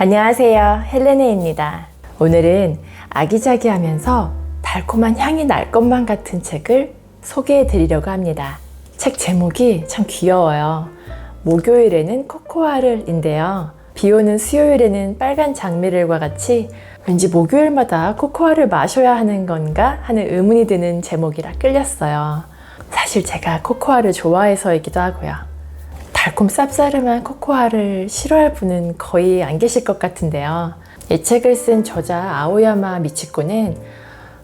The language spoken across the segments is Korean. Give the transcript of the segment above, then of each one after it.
안녕하세요. 헬레네입니다. 오늘은 아기자기하면서 달콤한 향이 날 것만 같은 책을 소개해 드리려고 합니다. 책 제목이 참 귀여워요. 목요일에는 코코아를인데요. 비 오는 수요일에는 빨간 장미를과 같이 왠지 목요일마다 코코아를 마셔야 하는 건가 하는 의문이 드는 제목이라 끌렸어요. 사실 제가 코코아를 좋아해서이기도 하고요. 달콤 쌉싸름한 코코아를 싫어할 분은 거의 안 계실 것 같은데요. 이 책을 쓴 저자 아오야마 미치코는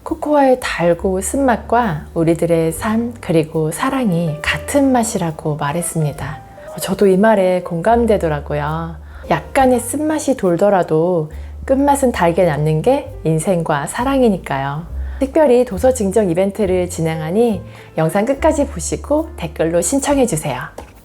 코코아의 달고 쓴맛과 우리들의 삶 그리고 사랑이 같은 맛이라고 말했습니다. 저도 이 말에 공감되더라고요. 약간의 쓴맛이 돌더라도 끝맛은 달게 남는 게 인생과 사랑이니까요. 특별히 도서 증정 이벤트를 진행하니 영상 끝까지 보시고 댓글로 신청해 주세요.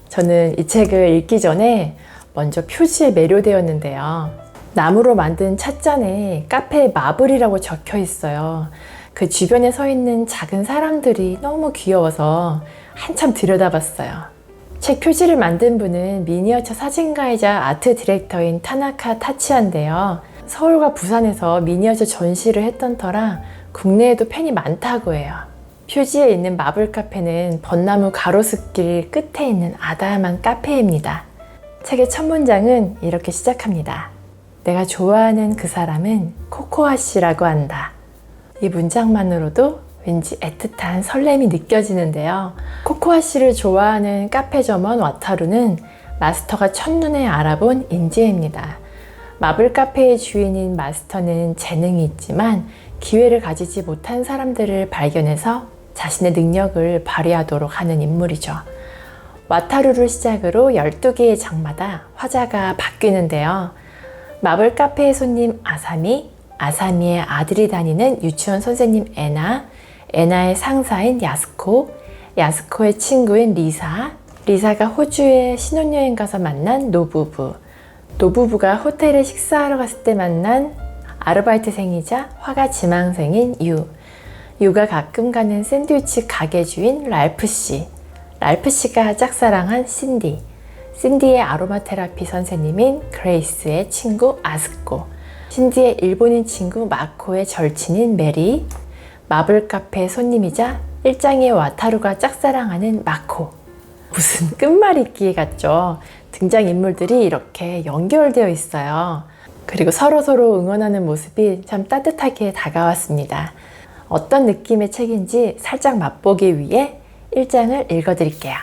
저는 이 책을 읽기 전에 먼저 표지에 매료되었는데요. 나무로 만든 찻잔에 카페 마블이라고 적혀 있어요. 그 주변에 서 있는 작은 사람들이 너무 귀여워서 한참 들여다봤어요. 책 표지를 만든 분은 미니어처 사진가이자 아트 디렉터인 타나카 타치아인데요. 서울과 부산에서 미니어처 전시를 했던 터라 국내에도 팬이 많다고 해요. 표지에 있는 마블 카페는 벚나무 가로수길 끝에 있는 아담한 카페입니다. 책의 첫 문장은 이렇게 시작합니다. 내가 좋아하는 그 사람은 코코아 씨라고 한다. 이 문장만으로도 왠지 애틋한 설렘이 느껴지는데요. 코코아 씨를 좋아하는 카페 점원 와타루는 마스터가 첫눈에 알아본 인재입니다. 마블 카페의 주인인 마스터는 재능이 있지만 기회를 가지지 못한 사람들을 발견해서 자신의 능력을 발휘하도록 하는 인물이죠. 와타루를 시작으로 12개의 장마다 화자가 바뀌는데요. 마블 카페의 손님 아사미, 아사미의 아들이 다니는 유치원 선생님 에나, 에나의 상사인 야스코, 야스코의 친구인 리사, 리사가 호주에 신혼여행 가서 만난 노부부, 노부부가 호텔에 식사하러 갔을 때 만난 아르바이트생이자 화가 지망생인 유, 유가 가끔 가는 샌드위치 가게 주인 랄프 씨. 랄프 씨가 짝사랑한 신디. 신디의 아로마 테라피 선생님인 그레이스의 친구 아스코. 신디의 일본인 친구 마코의 절친인 메리. 마블 카페 손님이자 일장의 와타루가 짝사랑하는 마코. 무슨 끝말잇기 같죠? 등장인물들이 이렇게 연결되어 있어요. 그리고 서로서로 응원하는 모습이 참 따뜻하게 다가왔습니다. 어떤 느낌의 책인지 살짝 맛보기 위해 1장을 읽어드릴게요.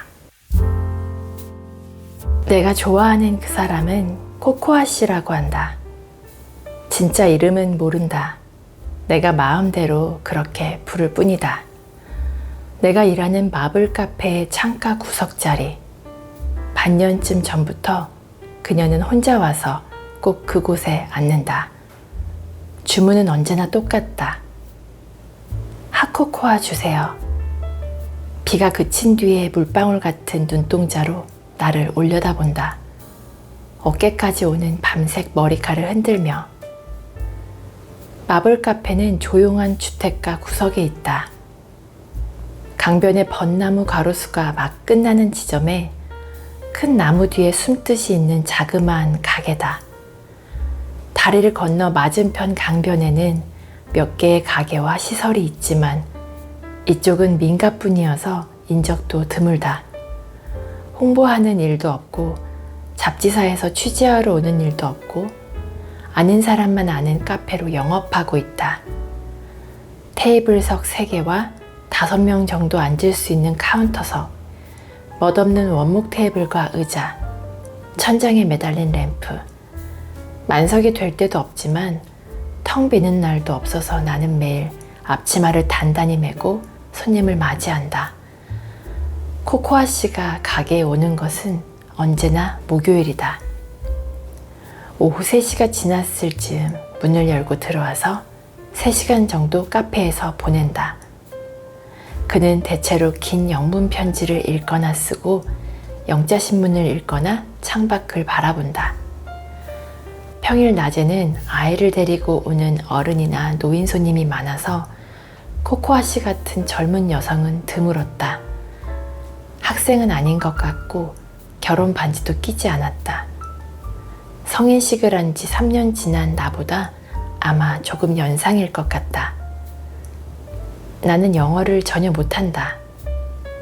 내가 좋아하는 그 사람은 코코아 씨라고 한다. 진짜 이름은 모른다. 내가 마음대로 그렇게 부를 뿐이다. 내가 일하는 마블 카페의 창가 구석 자리. 반년쯤 전부터 그녀는 혼자 와서 꼭 그곳에 앉는다. 주문은 언제나 똑같다. 핫코코아 주세요. 비가 그친 뒤에 물방울 같은 눈동자로 나를 올려다본다. 어깨까지 오는 밤색 머리카락을 흔들며 마블 카페는 조용한 주택가 구석에 있다. 강변의 벚나무 가로수가 막 끝나는 지점에 큰 나무 뒤에 숨듯이 있는 자그마한 가게다. 다리를 건너 맞은편 강변에는 몇 개의 가게와 시설이 있지만 이쪽은 민가뿐이어서 인적도 드물다. 홍보하는 일도 없고 잡지사에서 취재하러 오는 일도 없고 아는 사람만 아는 카페로 영업하고 있다. 테이블석 3개와 5명 정도 앉을 수 있는 카운터석, 멋없는 원목 테이블과 의자, 천장에 매달린 램프, 만석이 될 때도 없지만 텅 비는 날도 없어서 나는 매일 앞치마를 단단히 메고 손님을 맞이한다. 코코아 씨가 가게에 오는 것은 언제나 목요일이다. 오후 3시가 지났을 즈음 문을 열고 들어와서 3시간 정도 카페에서 보낸다. 그는 대체로 긴 영문 편지를 읽거나 쓰고 영자신문을 읽거나 창밖을 바라본다. 평일 낮에는 아이를 데리고 오는 어른이나 노인 손님이 많아서 코코아 씨 같은 젊은 여성은 드물었다. 학생은 아닌 것 같고 결혼 반지도 끼지 않았다. 성인식을 한 지 3년 지난 나보다 아마 조금 연상일 것 같다. 나는 영어를 전혀 못한다.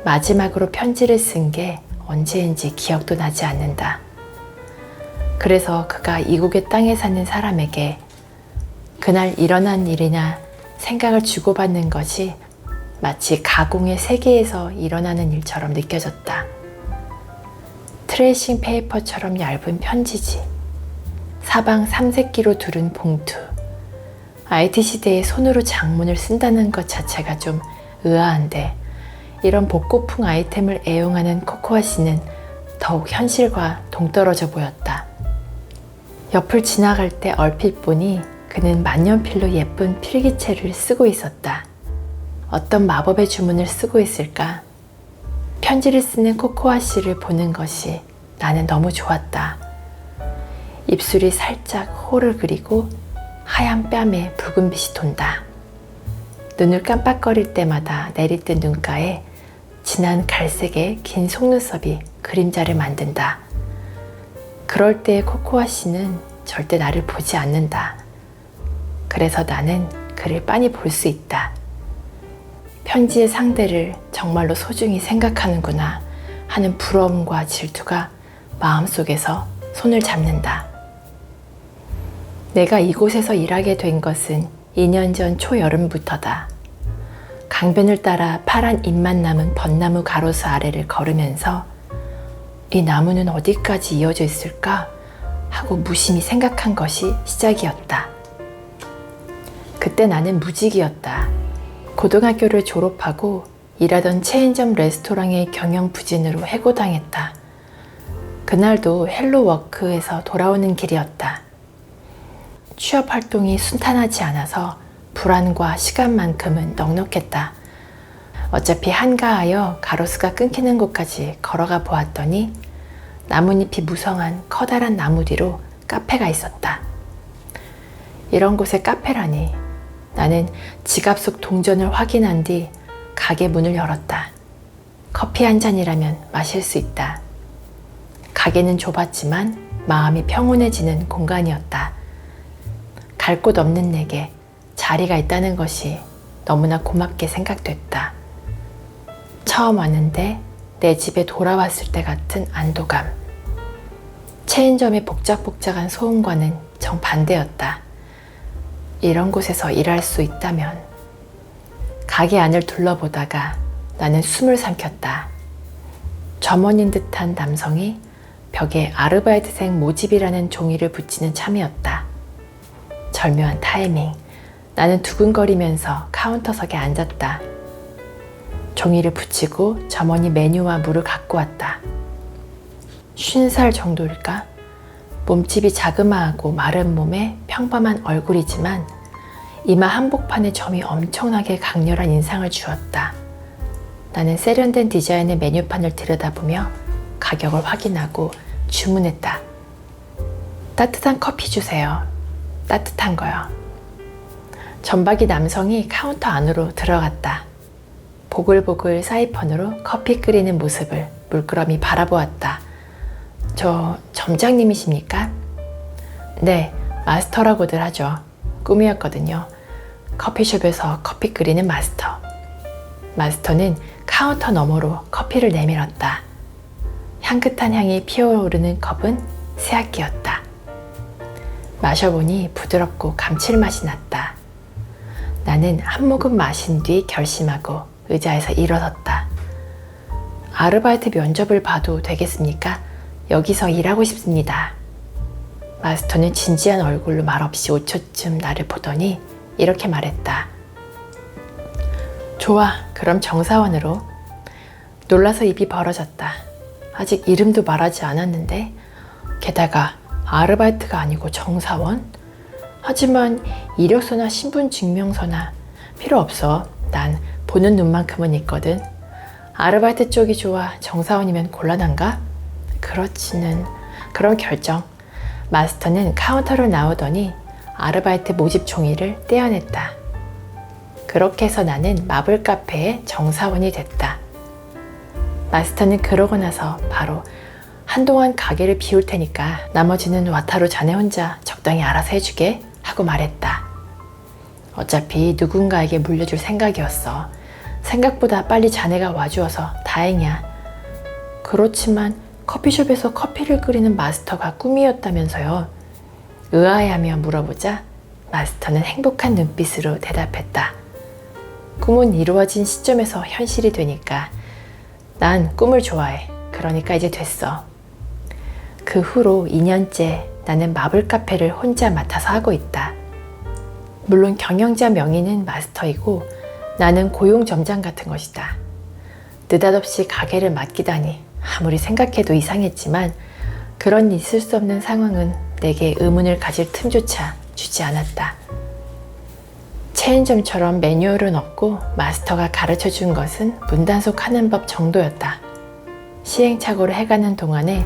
마지막으로 편지를 쓴 게 언제인지 기억도 나지 않는다. 그래서 그가 이국의 땅에 사는 사람에게 그날 일어난 일이나 생각을 주고받는 것이 마치 가공의 세계에서 일어나는 일처럼 느껴졌다. 트레이싱 페이퍼처럼 얇은 편지지. 사방 삼색기로 두른 봉투. IT 시대에 손으로 장문을 쓴다는 것 자체가 좀 의아한데 이런 복고풍 아이템을 애용하는 코코아 씨는 더욱 현실과 동떨어져 보였다. 옆을 지나갈 때 얼핏 보니 그는 만년필로 예쁜 필기체를 쓰고 있었다. 어떤 마법의 주문을 쓰고 있을까? 편지를 쓰는 코코아 씨를 보는 것이 나는 너무 좋았다. 입술이 살짝 호를 그리고 하얀 뺨에 붉은 빛이 돈다. 눈을 깜빡거릴 때마다 내리뜬 눈가에 진한 갈색의 긴 속눈썹이 그림자를 만든다. 그럴 때 코코아 씨는 절대 나를 보지 않는다. 그래서 나는 그를 빤히 볼 수 있다. 편지의 상대를 정말로 소중히 생각하는구나 하는 부러움과 질투가 마음속에서 손을 잡는다. 내가 이곳에서 일하게 된 것은 2년 전 초여름부터다. 강변을 따라 파란 잎만 남은 벚나무 가로수 아래를 걸으면서 이 나무는 어디까지 이어져 있을까 하고 무심히 생각한 것이 시작이었다. 그때 나는 무직이었다. 고등학교를 졸업하고 일하던 체인점 레스토랑의 경영 부진으로 해고당했다. 그날도 헬로워크에서 돌아오는 길이었다. 취업 활동이 순탄하지 않아서 불안과 시간만큼은 넉넉했다. 어차피 한가하여 가로수가 끊기는 곳까지 걸어가 보았더니 나뭇잎이 무성한 커다란 나무 뒤로 카페가 있었다. 이런 곳에 카페라니 나는 지갑 속 동전을 확인한 뒤 가게 문을 열었다. 커피 한 잔이라면 마실 수 있다. 가게는 좁았지만 마음이 평온해지는 공간이었다. 갈 곳 없는 내게 자리가 있다는 것이 너무나 고맙게 생각됐다. 처음 왔는데 내 집에 돌아왔을 때 같은 안도감. 체인점의 복작복작한 소음과는 정반대였다. 이런 곳에서 일할 수 있다면 가게 안을 둘러보다가 나는 숨을 삼켰다. 점원인 듯한 남성이 벽에 아르바이트생 모집이라는 종이를 붙이는 참이었다. 절묘한 타이밍. 나는 두근거리면서 카운터석에 앉았다. 종이를 붙이고 점원이 메뉴와 물을 갖고 왔다. 50살 정도일까? 몸집이 자그마하고 마른 몸에 평범한 얼굴이지만 이마 한복판에 점이 엄청나게 강렬한 인상을 주었다. 나는 세련된 디자인의 메뉴판을 들여다보며 가격을 확인하고 주문했다. 따뜻한 커피 주세요. 따뜻한 거요. 전박이 남성이 카운터 안으로 들어갔다. 보글보글 사이펀으로 커피 끓이는 모습을 물끄러미 바라보았다. 저 점장님이십니까? 네, 마스터라고들 하죠. 꿈이었거든요. 커피숍에서 커피 끓이는 마스터. 마스터는 카운터 너머로 커피를 내밀었다. 향긋한 향이 피어오르는 컵은 새학기였다. 마셔보니 부드럽고 감칠맛이 났다. 나는 한 모금 마신 뒤 결심하고 의자에서 일어섰다. 아르바이트 면접을 봐도 되겠습니까? 여기서 일하고 싶습니다. 마스터는 진지한 얼굴로 말없이 5초쯤 나를 보더니 이렇게 말했다. 좋아, 그럼 정사원으로. 놀라서 입이 벌어졌다. 아직 이름도 말하지 않았는데, 게다가 아르바이트가 아니고 정사원? 하지만 이력서나 신분증명서나 필요 없어. 난 보는 눈만큼은 있거든. 아르바이트 쪽이 좋아 정사원이면 곤란한가? 그렇지는 그런 결정. 마스터는 카운터로 나오더니 아르바이트 모집 종이를 떼어냈다. 그렇게 해서 나는 마블 카페의 정사원이 됐다. 마스터는 그러고 나서 바로 한동안 가게를 비울 테니까 나머지는 와타루 자네 혼자 적당히 알아서 해주게 하고 말했다. 어차피 누군가에게 물려줄 생각이었어. 생각보다 빨리 자네가 와주어서 다행이야. 그렇지만 커피숍에서 커피를 끓이는 마스터가 꿈이었다면서요. 의아해하며 물어보자 마스터는 행복한 눈빛으로 대답했다. 꿈은 이루어진 시점에서 현실이 되니까 난 꿈을 좋아해. 그러니까 이제 됐어. 그 후로 2년째 나는 마블 카페를 혼자 맡아서 하고 있다. 물론 경영자 명의는 마스터이고 나는 고용 점장 같은 것이다. 느닷없이 가게를 맡기다니 아무리 생각해도 이상했지만 그런 있을 수 없는 상황은 내게 의문을 가질 틈조차 주지 않았다. 체인점처럼 매뉴얼은 없고 마스터가 가르쳐 준 것은 문단속 하는 법 정도였다. 시행착오를 해가는 동안에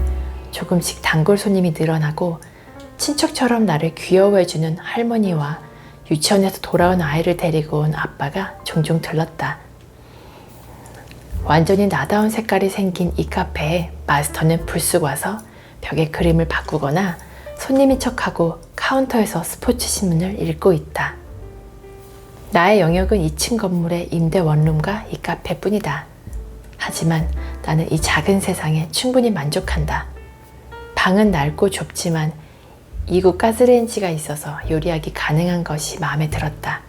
조금씩 단골 손님이 늘어나고 친척처럼 나를 귀여워해주는 할머니와 유치원에서 돌아온 아이를 데리고 온 아빠가 종종 들렀다. 완전히 나다운 색깔이 생긴 이 카페에 마스터는 불쑥 와서 벽에 그림을 바꾸거나 손님인 척하고 카운터에서 스포츠 신문을 읽고 있다. 나의 영역은 2층 건물의 임대 원룸과 이 카페뿐이다. 하지만 나는 이 작은 세상에 충분히 만족한다. 방은 넓고 좁지만 이곳 가스레인지가 있어서 요리하기 가능한 것이 마음에 들었다.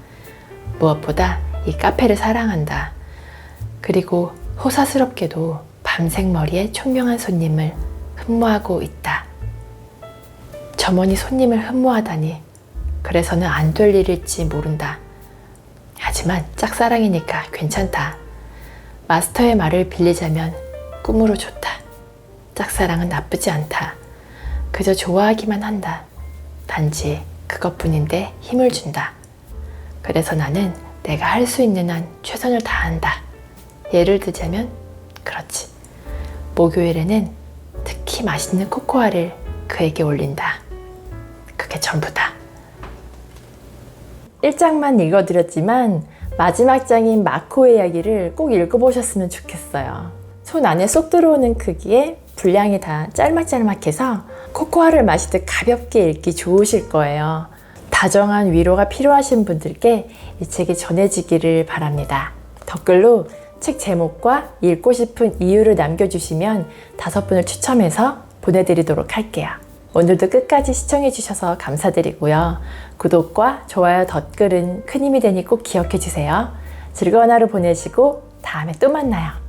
무엇보다 이 카페를 사랑한다. 그리고 호사스럽게도 밤색 머리의 총명한 손님을 흠모하고 있다. 점원이 손님을 흠모하다니 그래서는 안 될 일일지 모른다. 하지만 짝사랑이니까 괜찮다. 마스터의 말을 빌리자면 꿈으로 좋다. 짝사랑은 나쁘지 않다. 그저 좋아하기만 한다. 단지 그것뿐인데 힘을 준다. 그래서 나는 내가 할 수 있는 한 최선을 다한다. 예를 들자면 그렇지. 목요일에는 특히 맛있는 코코아를 그에게 올린다. 그게 전부다. 1장만 읽어드렸지만 마지막 장인 마코의 이야기를 꼭 읽어보셨으면 좋겠어요. 손 안에 쏙 들어오는 크기에 분량이 다 짤막짤막해서 코코아를 마시듯 가볍게 읽기 좋으실 거예요. 다정한 위로가 필요하신 분들께 이 책이 전해지기를 바랍니다. 댓글로 책 제목과 읽고 싶은 이유를 남겨주시면 다섯 분을 추첨해서 보내드리도록 할게요. 오늘도 끝까지 시청해주셔서 감사드리고요. 구독과 좋아요, 댓글은 큰 힘이 되니 꼭 기억해주세요. 즐거운 하루 보내시고 다음에 또 만나요.